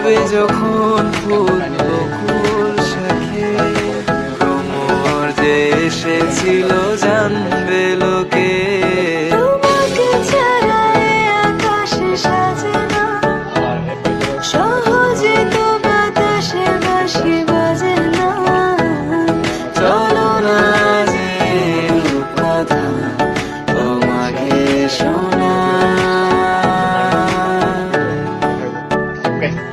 ফুটবে যখন ফুল বকুল শাখে। তোমার যে এসেছিল, জানবে লোকে। তোমাকে ছাড়া আকাশে সাজে না।